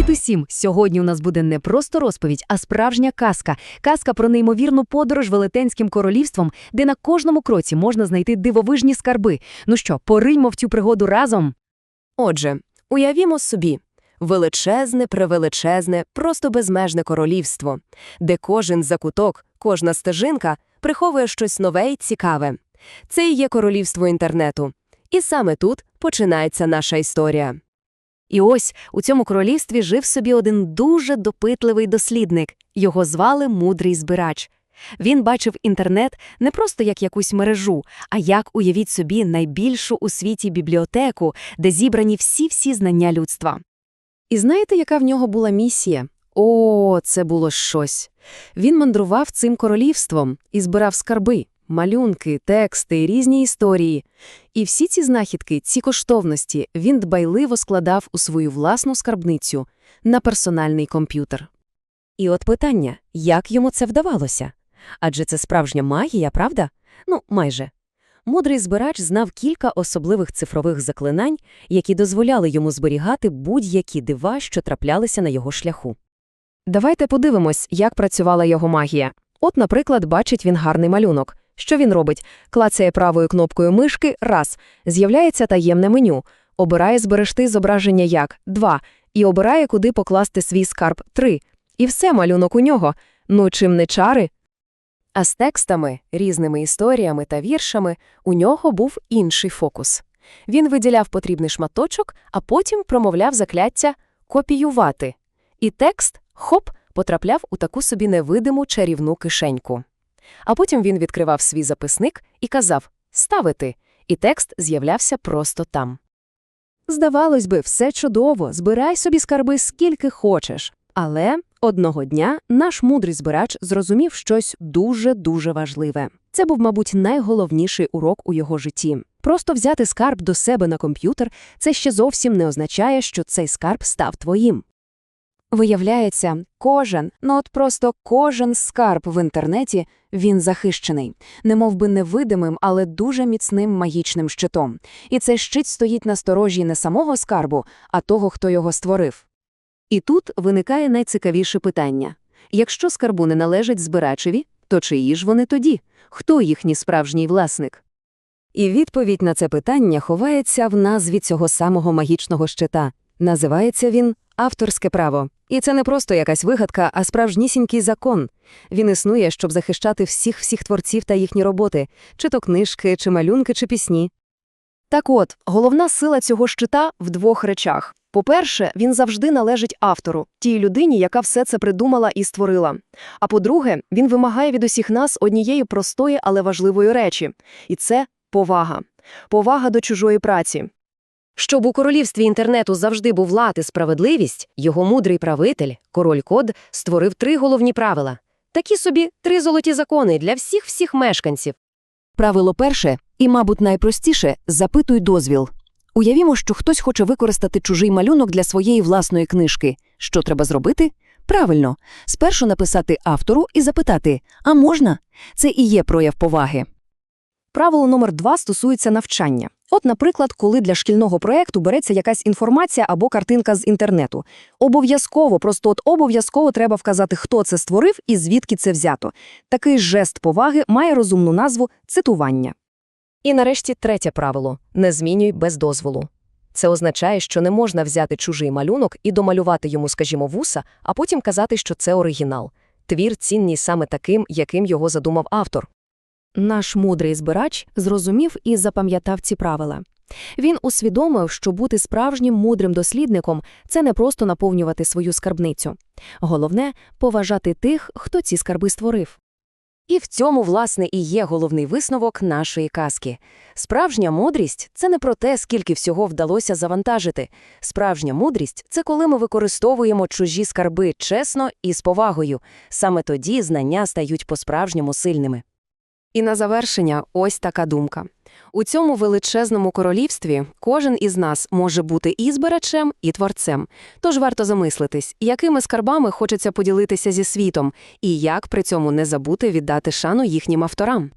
Привіт усім! Сьогодні у нас буде не просто розповідь, а справжня казка. Казка про неймовірну подорож велетенським королівством, де на кожному кроці можна знайти дивовижні скарби. Ну що, пориньмо в цю пригоду разом? Отже, уявімо собі величезне, превеличезне, просто безмежне королівство, де кожен закуток, кожна стежинка приховує щось нове й цікаве. Це і є королівство інтернету. І саме тут починається наша історія. І ось у цьому королівстві жив собі один дуже допитливий дослідник. Його звали Мудрий Збирач. Він бачив інтернет не просто як якусь мережу, а як, уявіть собі, найбільшу у світі бібліотеку, де зібрані всі-всі знання людства. І знаєте, яка в нього була місія? О, це було щось. Він мандрував цим королівством і збирав скарби, малюнки, тексти, різні історії. І всі ці знахідки, ці коштовності він дбайливо складав у свою власну скарбницю на персональний комп'ютер. І от питання, як йому це вдавалося? Адже це справжня магія, правда? Ну, майже. Мудрий збирач знав кілька особливих цифрових заклинань, які дозволяли йому зберігати будь-які дива, що траплялися на його шляху. Давайте подивимось, як працювала його магія. От, наприклад, бачить він гарний малюнок. Що він робить? Клацає правою кнопкою мишки – раз. З'являється таємне меню. Обирає зберегти зображення як – два. І обирає, куди покласти свій скарб – три. І все, малюнок у нього. Ну, чим не чари? А з текстами, різними історіями та віршами у нього був інший фокус. Він виділяв потрібний шматочок, а потім промовляв закляття «копіювати». І текст, хоп, потрапляв у таку собі невидиму чарівну кишеньку. А потім він відкривав свій записник і казав «ставити», і текст з'являвся просто там. Здавалось би, все чудово, збирай собі скарби скільки хочеш. Але одного дня наш мудрий збирач зрозумів щось дуже-дуже важливе. Це був, мабуть, найголовніший урок у його житті. Просто взяти скарб до себе на комп'ютер – це ще зовсім не означає, що цей скарб став твоїм. Виявляється, кожен, ну от просто кожен скарб в інтернеті, він захищений, немов би невидимим, але дуже міцним магічним щитом. І цей щит стоїть на сторожі не самого скарбу, а того, хто його створив. І тут виникає найцікавіше питання. Якщо скарбу не належать збирачеві, то чиї ж вони тоді? Хто їхній справжній власник? І відповідь на це питання ховається в назві цього самого магічного щита. Називається він авторське право. І це не просто якась вигадка, а справжнісінький закон. Він існує, щоб захищати всіх всіх творців та їхні роботи, чи то книжки, чи малюнки, чи пісні. Так от, головна сила цього щита в двох речах. По-перше, він завжди належить автору, тій людині, яка все це придумала і створила. А по-друге, він вимагає від усіх нас однієї простої, але важливої речі. І це повага. Повага до чужої праці. Щоб у королівстві інтернету завжди був лад і справедливість, його мудрий правитель, король Код, створив три головні правила. Такі собі три золоті закони для всіх всіх мешканців. Правило перше, і, мабуть, найпростіше запитуй дозвіл. Уявімо, що хтось хоче використати чужий малюнок для своєї власної книжки. Що треба зробити? Правильно, спершу написати автору і запитати А можна? Це і є прояв поваги. Правило номер два стосується навчання. От, наприклад, коли для шкільного проєкту береться якась інформація або картинка з інтернету. Обов'язково, просто от обов'язково треба вказати, хто це створив і звідки це взято. Такий жест поваги має розумну назву цитування. І нарешті третє правило не змінюй без дозволу. Це означає, що не можна взяти чужий малюнок і домалювати йому, скажімо, вуса, а потім казати, що це оригінал. Твір цінний саме таким, яким його задумав автор. Наш мудрий збирач зрозумів і запам'ятав ці правила. Він усвідомив, що бути справжнім мудрим дослідником це не просто наповнювати свою скарбницю. Головне поважати тих, хто ці скарби створив. І в цьому, власне, і є головний висновок нашої казки. Справжня мудрість це не про те, скільки всього вдалося завантажити. Справжня мудрість це коли ми використовуємо чужі скарби чесно і з повагою. Саме тоді знання стають по-справжньому сильними. І на завершення ось така думка. У цьому величезному королівстві кожен із нас може бути і збирачем, і творцем. Тож варто замислитись, якими скарбами хочеться поділитися зі світом, і як при цьому не забути віддати шану їхнім авторам.